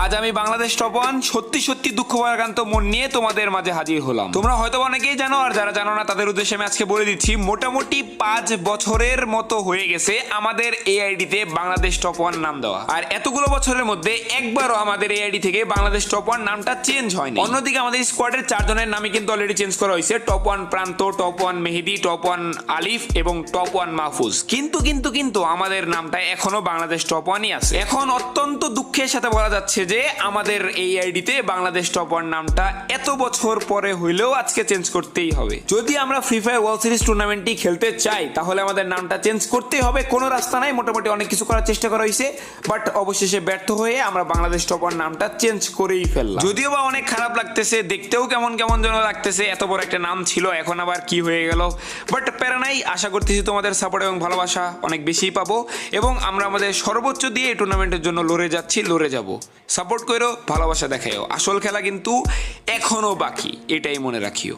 আজ আমি Bangladesh top one সত্যি সত্যি দুঃখ ভারাক্রান্ত মন নিয়ে তোমাদের মাঝে হাজির হলাম। তোমরা হয়তো অনেকেই জানো, আর যারা জানো না, তাদের উদ্দেশ্যে আমি আজকে বলে দিচ্ছি, মোটামুটি পাঁচ বছরের মতো হয়ে গেছে আমাদের এআইডিতে বাংলাদেশ টপ ওয়ান নাম দেওয়া। আর এতগুলো বছরের মধ্যে একবারও আমাদের এআইডি থেকে বাংলাদেশ টপ ওয়ান নামটা চেঞ্জ হয়নি। অন্যদিকে আমাদের স্কোয়াডের চারজনের নামই কিন্তু অলরেডি চেঞ্জ করা হয়েছে top one Pranto top one Mehedi top one Alif এবং টপ ওয়ান মাহফুজ। কিন্তু কিন্তু কিন্তু আমাদের নামটা এখনও বাংলাদেশ টপ ওয়ানই আছে। এখন অত্যন্ত দুঃখের সাথে বলা যাচ্ছে যে আমাদের এই আইডিতে বাংলাদেশ টপ ওয়ান নামটা এত বছর পরে হইলেও আজকে চেঞ্জ করতেই হবে। যদি আমরা ফ্রি ফায়ার ওয়ার্ল্ড সিরিজ টুর্নামেন্টটি খেলতে চাই, তাহলে আমাদের নামটা চেঞ্জ করতেই হবে। কোনো রাস্তা নাই, মোটামুটি অনেক কিছু করার চেষ্টা করা হয়েছে বাট অবশেষে ব্যর্থ হয়ে আমরা বাংলাদেশ টপ ওয়ান নামটা চেঞ্জ করেই ফেললাম। যদিও বা অনেক খারাপ লাগতেছে, দেখতেও কেমন কেমন যেন লাগতেছে, এত বড় একটা নাম ছিল, এখন আবার কি হয়ে গেল? বাট প্যারা নাই, আশা করতেছি তোমাদের সাপোর্ট এবং ভালোবাসা অনেক বেশিই পাবো, এবং আমরা আমাদের সর্বোচ্চ দিয়ে এই টুর্নামেন্টের জন্য লড়ে যাচ্ছি, লড়ে যাব। সাপোর্ট করো ভালোবাসা দেখাইও। আসল খেলা কিন্তু এখনও বাকি এটাই মনে রাখিও।